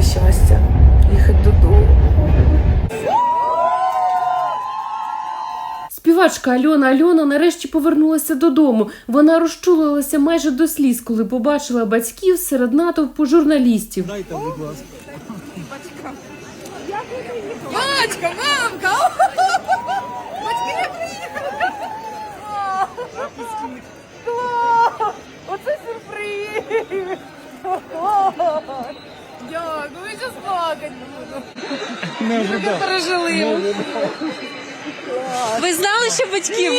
Яке щастя їхати додому. Співачка Альона Альона нарешті повернулася додому. Вона розчулилася майже до сліз, коли побачила батьків серед натовпу журналістів. Дайте, будь ласка. Батька, мамка! Зараз плакати буду. Не ожидав. Пережили. Ви знали, що батьків?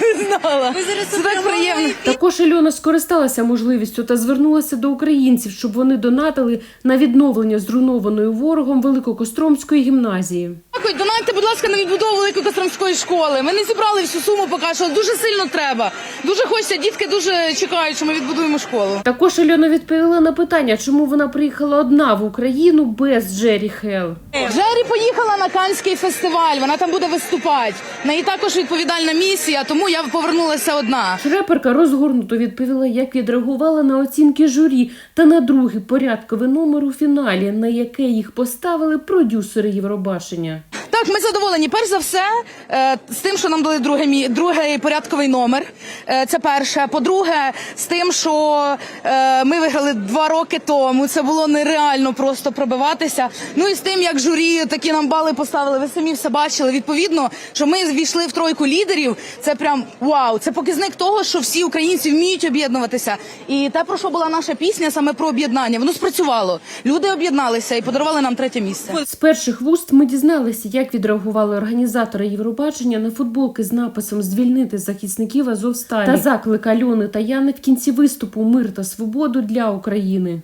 Не знала. Ви зараз Це так приємно. Також Альона скористалася можливістю та звернулася до українців, щоб вони донатили на відновлення зруйнованої ворогом Великокостромської гімназії. Дякую, донайте, будь ласка, на відбудову Великої Костромської школи. Ми не зібрали всю суму поки що, дуже сильно треба. Дуже хочеться, дітки дуже чекають, що ми відбудуємо школу. Також Альона відповіла на питання, чому вона приїхала одна в Україну без Джері Хелл. Джері поїхала на Канський фестиваль, вона там буде виступати. В неї також відповідальна місія, тому я повернулася одна. Реперка розгорнуто відповіла, як відреагувала на оцінки журі та на другий порядковий номер у фіналі, на яке їх поставили продюсери Євробачення. Так, ми задоволені. Перш за все, е, з тим, що нам дали другий, другий порядковий номер. Е, це перше. По-друге, з тим, що е, ми виграли два роки тому. Це було нереально просто пробиватися. Ну і з тим, як журі такі нам бали поставили. Ви самі все бачили. Відповідно, що ми ввійшли в тройку лідерів. Це прям вау. Це показник того, що всі українці вміють об'єднуватися. І те, про що була наша пісня, саме про об'єднання, воно спрацювало. Люди об'єдналися і подарували нам третє місце. З перших вуст ми дізналися, як відреагували організатори Євробачення на футболки з написом Звільнити захисників Азовсталі та заклик Альони та Яни в кінці виступу Мир та свободу для України.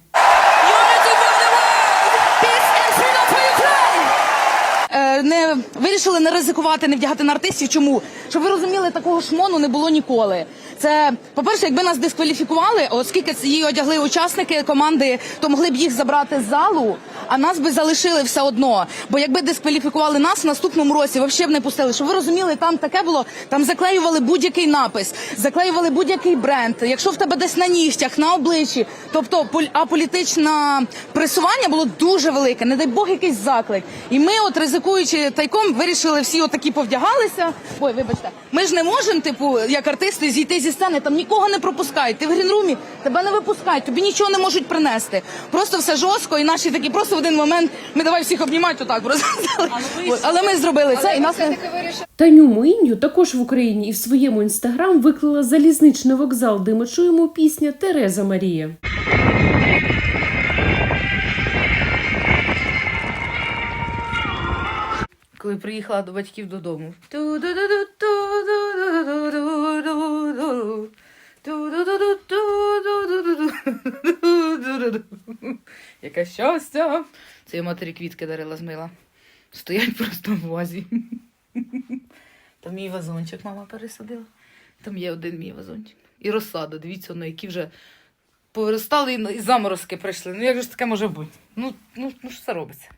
Е, не вирішили не ризикувати, не вдягати на артистів. Чому? Щоб ви розуміли, такого шмону не було ніколи. Це, по-перше, якби нас дискваліфікували, оскільки її одягли учасники команди, то могли б їх забрати з залу, а нас би залишили все одно. Бо якби дискваліфікували нас в наступному році, взагалі б не пустили. Щоб ви розуміли, там таке було, там заклеювали будь-який напис, заклеювали будь-який бренд. Якщо в тебе десь на нігтях, на обличчі, тобто поль- аполітичне пресування було дуже велике, не дай Бог якийсь заклик. І ми, от ризикуючи тайком, вирішили всі отакі повдягалися. Ой, вибачте, ми ж не можемо, типу, як артисти, зійти зі сцени, там нікого не пропускають. Ти в грінрумі, тебе не випускають, тобі нічого не можуть принести. Просто все жорстко, і наші такі просто один момент ми давай всіх обнімати отак просто. От, Але ми зробили це і нас не Таню Моїню також в Україні і в своєму інстаграм виклала залізничний вокзал, де ми чуємо пісня Тереза Марія. коли приїхала до батьків додому. Яке щастя! Це я матері квітки дарила з мила. Стоять просто в вазі. Там мій вазончик мама пересадила. Там є один мій вазончик. І розсада, дивіться, на які вже повиростали і і заморозки прийшли. Ну як же таке може бути? Ну, ну, ну що це робиться?